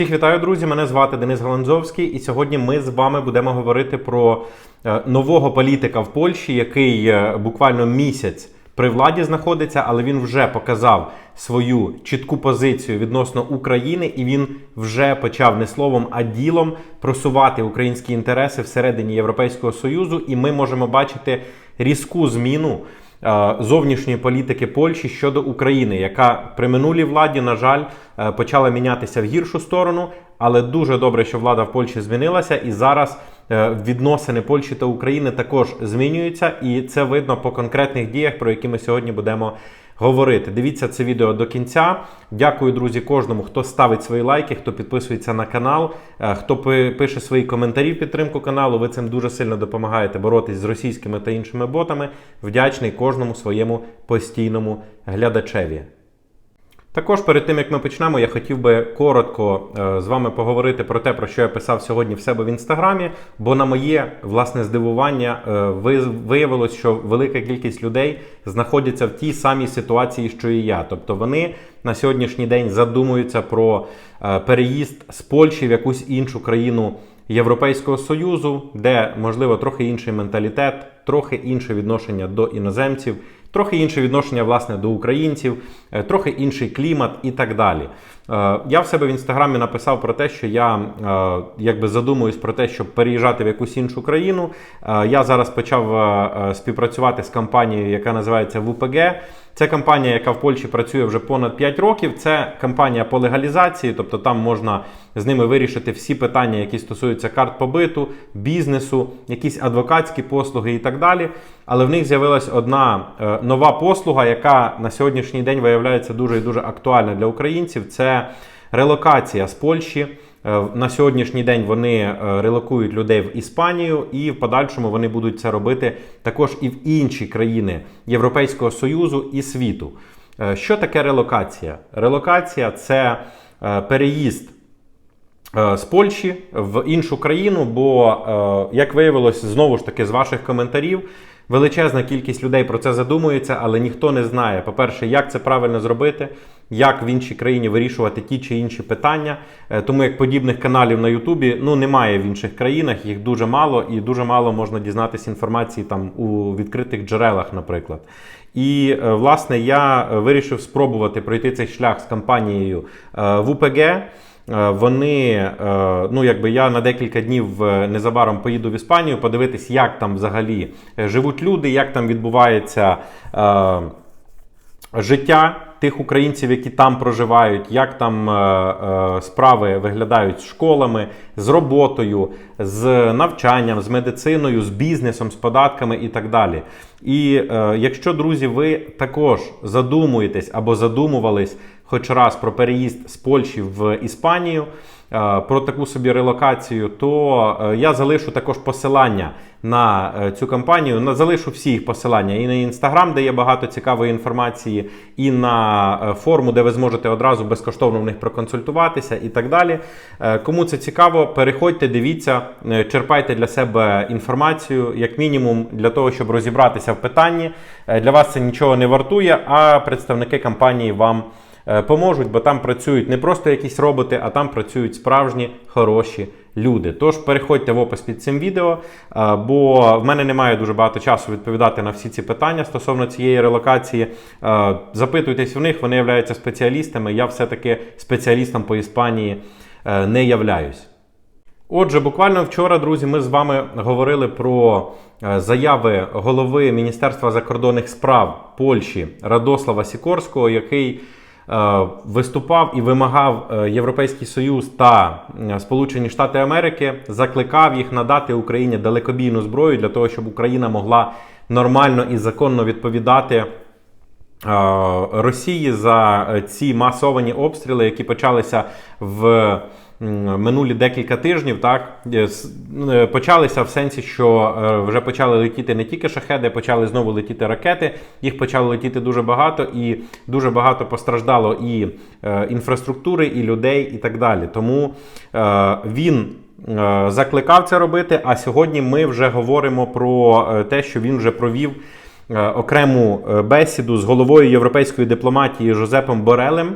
Всіх вітаю, друзі! Мене звати Денис Галанзовський, і сьогодні ми з вами будемо говорити про е, нового політика в Польщі, який е, буквально місяць при владі знаходиться, але він вже показав свою чітку позицію відносно України, і він вже почав не словом, а ділом просувати українські інтереси всередині Європейського союзу. І ми можемо бачити різку зміну зовнішньої політики Польщі щодо України, яка при минулій владі, на жаль, е, почала мінятися в гіршу сторону. Але дуже добре, що влада в Польщі змінилася, і зараз е, відносини Польщі та України також змінюються, і це видно по конкретних діях, про які ми сьогодні будемо говорити. Дивіться це відео до кінця. Дякую, друзі, кожному, хто ставить свої лайки, хто підписується на канал, е, хто пише свої коментарі в підтримку каналу. Ви цим дуже сильно допомагаєте боротись з російськими та іншими ботами. Вдячний кожному своєму постійному глядачеві. Також перед тим як ми почнемо, я хотів би коротко е, з вами поговорити про те, про що я писав сьогодні в себе в інстаграмі. Бо на моє власне здивування е, виявилось, що велика кількість людей знаходяться в тій самій ситуації, що і я. Тобто вони на сьогоднішній день задумуються про е, переїзд з Польщі в якусь іншу країну Європейського Союзу, де можливо трохи інший менталітет, трохи інше відношення до іноземців. Трохи інше відношення власне до українців, е, трохи інший клімат і так далі. Е, Я в себе в інстаграмі написав про те, що я е, якби задумуюсь про те, щоб переїжджати в якусь іншу країну. Я зараз почав співпрацювати з компанією, яка називається ВПГ. Це компанія, яка в Польщі працює вже понад 5 років. Це компанія по легалізації, тобто там можна з ними вирішити всі питання, які стосуються карт побиту, бізнесу, якісь адвокатські послуги і так далі. Але в них з'явилась одна е, нова послуга, яка на сьогоднішній день виявляється дуже і дуже актуальна для українців. Це релокація з Польщі. Е, На сьогоднішній день вони е, релокують людей в Іспанію, і в подальшому вони будуть це робити також і в інші країни Європейського Союзу і світу. Е, Що таке релокація? Релокація це переїзд з Польщі в іншу країну, бо, як виявилось, знову ж таки, з ваших коментарів, величезна кількість людей про це задумується, але ніхто не знає, по-перше, як це правильно зробити, як в іншій країні вирішувати ті чи інші питання. Е, Тому як подібних каналів на Ютубі ну, немає в інших країнах, їх дуже мало, і дуже мало можна дізнатися інформації там у відкритих джерелах, наприклад. І е, власне я е, вирішив спробувати пройти цей шлях з компанією е, ВПГ. Е, Вони, е, ну якби я на декілька днів е, незабаром поїду в Іспанію, подивитись, як там взагалі живуть люди, як там відбувається життя тих українців, які там проживають, як там е, е, справи виглядають з школами, з роботою, з навчанням, з медициною, з бізнесом, з податками і так далі. І е, якщо, друзі, ви також задумуєтесь або задумувались хоч раз про переїзд з Польщі в Іспанію, про таку собі релокацію, то е, я залишу також посилання на е, цю кампанію. На- Залишу всі їх посилання і на інстаграм, де є багато цікавої інформації, і на е, форму, де ви зможете одразу безкоштовно в них проконсультуватися і так далі. Е, Кому це цікаво, переходьте, дивіться, е, черпайте для себе інформацію, як мінімум, для того, щоб розібратися в питанні. Е, Для вас це нічого не вартує, а представники компанії вам е, поможуть, бо там працюють не просто якісь роботи, а там працюють справжні хороші люди. Тож переходьте в опис під цим відео, е, бо в мене немає дуже багато часу відповідати на всі ці питання стосовно цієї релокації. Е, Запитуйтесь в них, вони являються спеціалістами. Я все-таки спеціалістом по Іспанії е, не являюсь. Отже, буквально вчора, друзі, ми з вами говорили про е, заяви голови Міністерства закордонних справ Польщі Радослава Сікорського, який е, виступав і вимагав е, Європейський Союз та е, Сполучені Штати Америки, закликав їх надати Україні далекобійну зброю для того, щоб Україна могла нормально і законно відповідати. е, Росії за е, ці масовані обстріли, які почалися в минулі декілька тижнів, так е, е, почалися в сенсі, що е, вже почали летіти не тільки шахеди, почали знову летіти ракети. Їх почало летіти дуже багато, і дуже багато постраждало і інфраструктури, і людей, і так далі. Тому він. Закликав це робити, а сьогодні ми вже говоримо про те, що він вже провів окрему бесіду з головою європейської дипломатії Жозепом Борелем.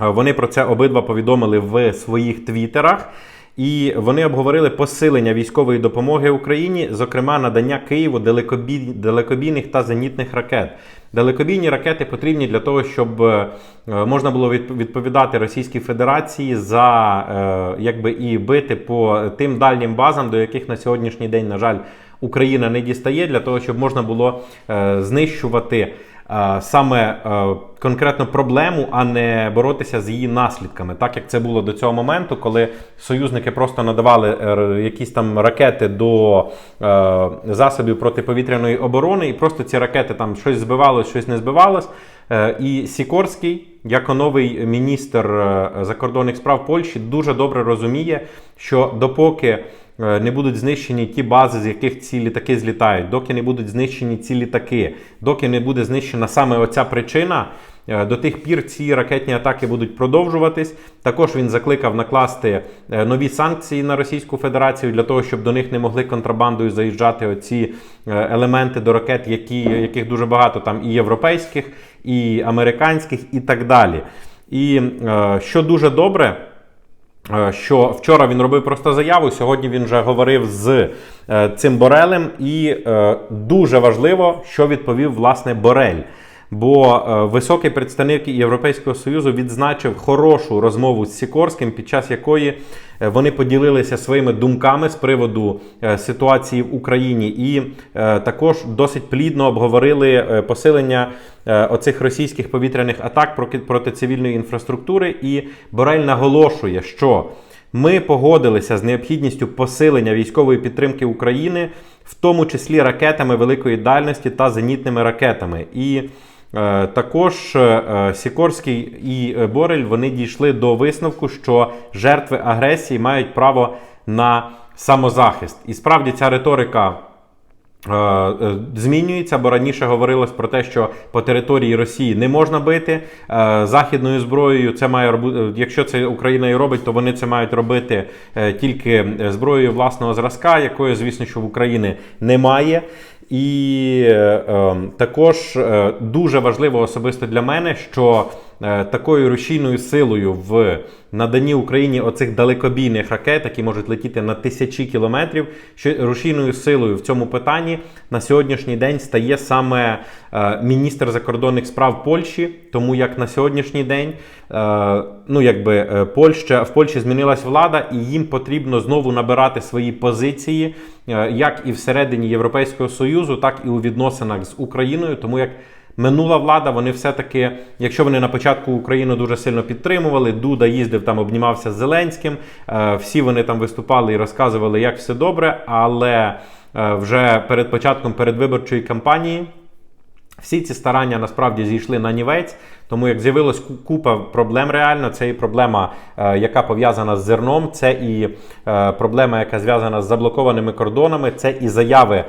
Вони про це обидва повідомили в своїх твіттерах. І вони обговорили посилення військової допомоги Україні, зокрема надання Києву далекобій- далекобійних та зенітних ракет. Далекобійні ракети потрібні для того, щоб е, можна було відп- відповідати Російській Федерації за е, якби і бити по тим дальнім базам, до яких на сьогоднішній день, на жаль, Україна не дістає, для того, щоб можна було е, знищувати саме е, конкретно проблему, а не боротися з її наслідками, так як це було до цього моменту, коли союзники просто надавали е, якісь там ракети до е, засобів протиповітряної оборони, і просто ці ракети там щось збивалось, щось не збивалось. Е, І Сікорський, як новий міністр е, закордонних справ Польщі, дуже добре розуміє, що допоки е, не будуть знищені ті бази, з яких ці літаки злітають, доки не будуть знищені ці літаки, доки не буде знищена саме оця причина. е, До тих пір ці ракетні атаки будуть продовжуватись. Також він закликав накласти е, нові санкції на Російську Федерацію для того, щоб до них не могли контрабандою заїжджати оці е, елементи до ракет, які, яких дуже багато там і європейських, і американських, і так далі. І е, що дуже добре. Е, що вчора він робив просто заяву. Сьогодні він вже говорив з е, цим Борелем, і е, дуже важливо, що відповів власне Борель. Бо е, високий представник Європейського союзу відзначив хорошу розмову з Сікорським, під час якої е, вони поділилися своїми думками з приводу е, ситуації в Україні, і також досить плідно обговорили посилення оцих російських повітряних атак проти, цивільної інфраструктури. І Борель наголошує, що ми погодилися з необхідністю посилення військової підтримки України, в тому числі ракетами великої дальності та зенітними ракетами. І також е, Сікорський і е, Борель вони дійшли до висновку, що жертви агресії мають право на самозахист. І справді ця риторика. Е, е, Змінюється, бо раніше говорилось про те, що по території Росії не можна бити е, західною зброєю. Це має е, якщо це Україна і робить, то вони це мають робити е, тільки е, зброєю власного зразка, якої, звісно, що в Україні немає. І е, е, також е, дуже важливо особисто для мене, що такою рушійною силою в наданні Україні оцих далекобійних ракет, які можуть летіти на тисячі кілометрів, що рушійною силою в цьому питанні на сьогоднішній день стає саме е, міністр закордонних справ Польщі, тому як на сьогоднішній день е, ну якби е, Польща в Польщі змінилась влада, і їм потрібно знову набирати свої позиції, е, як і всередині Європейського союзу, так і у відносинах з Україною, тому як. Минула влада, вони все-таки, якщо вони на початку Україну дуже сильно підтримували, Дуда їздив там, обнімався з Зеленським, е, всі вони там виступали і розказували, як все добре, але е, вже перед початком передвиборчої кампанії всі ці старання насправді зійшли на нівець, тому як з'явилась купа проблем реально. Це і проблема, е, яка пов'язана з зерном, це і проблема, яка зв'язана з заблокованими кордонами, це і заяви.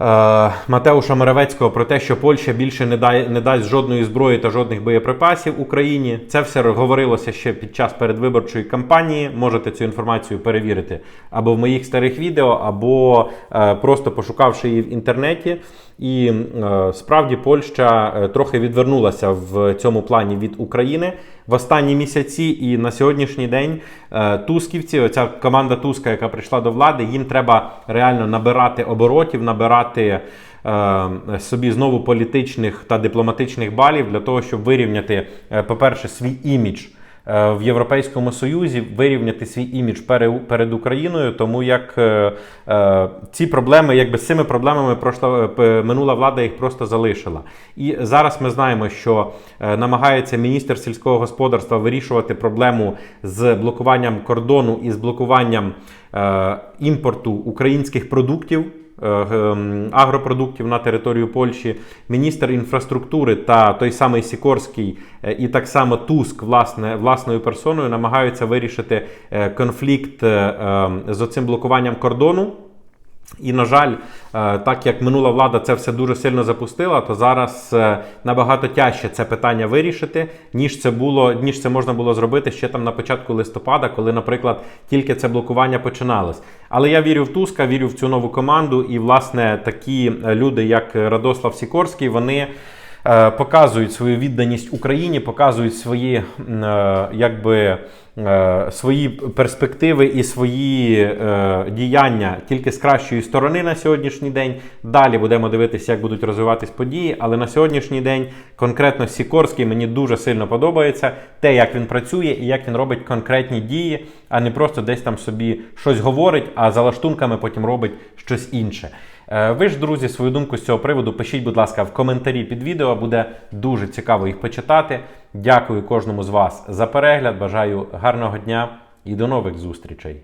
Е, Матеуша Моравецького про те, що Польща більше не, дає, не дасть жодної зброї та жодних боєприпасів Україні. Це все говорилося ще під час передвиборчої кампанії. Можете цю інформацію перевірити або в моїх старих відео, або е, просто пошукавши її в інтернеті. І е, справді Польща е, трохи відвернулася в цьому плані від України в останні місяці. І на сьогоднішній день е, тусківці, оця команда Туска, яка прийшла до влади, їм треба реально набирати оборотів, набирати е, собі знову політичних та дипломатичних балів для того, щоб вирівняти, е, по-перше, свій імідж. Е, В Європейському Союзі вирівняти свій імідж пере- перед Україною, тому як е, е, ці проблеми, якби з цими проблемами пройшла минула влада їх просто залишила. І зараз ми знаємо, що намагається міністр сільського господарства вирішувати проблему з блокуванням кордону і з блокуванням імпорту українських продуктів. Е, Агропродуктів на територію Польщі, міністр інфраструктури та той самий Сікорський, е, і так само Туск, власне, власною персоною, намагаються вирішити е, конфлікт ем, з оцим блокуванням кордону. І, на жаль, е, так як минула влада це все дуже сильно запустила, то зараз е, набагато тяжче це питання вирішити, ніж це було, ніж це можна було зробити ще там на початку листопада, коли, наприклад, тільки це блокування починалось. Але я вірю в Туска, вірю в цю нову команду, і власне такі е, люди, як Радослав Сікорський, вони. Е, показують свою відданість Україні, показують свої е, якби. е, Свої перспективи і свої діяння тільки з кращої сторони на сьогоднішній день. Далі будемо дивитися, як будуть розвиватись події. Але на сьогоднішній день конкретно Сікорський мені дуже сильно подобається те, як він працює і як він робить конкретні дії, а не просто десь там собі щось говорить, а за лаштунками потім робить щось інше. Е, Ви ж, друзі, свою думку з цього приводу пишіть, будь ласка, в коментарі під відео. Буде дуже цікаво їх почитати. Дякую кожному з вас за перегляд. Бажаю гарного дня і до нових зустрічей.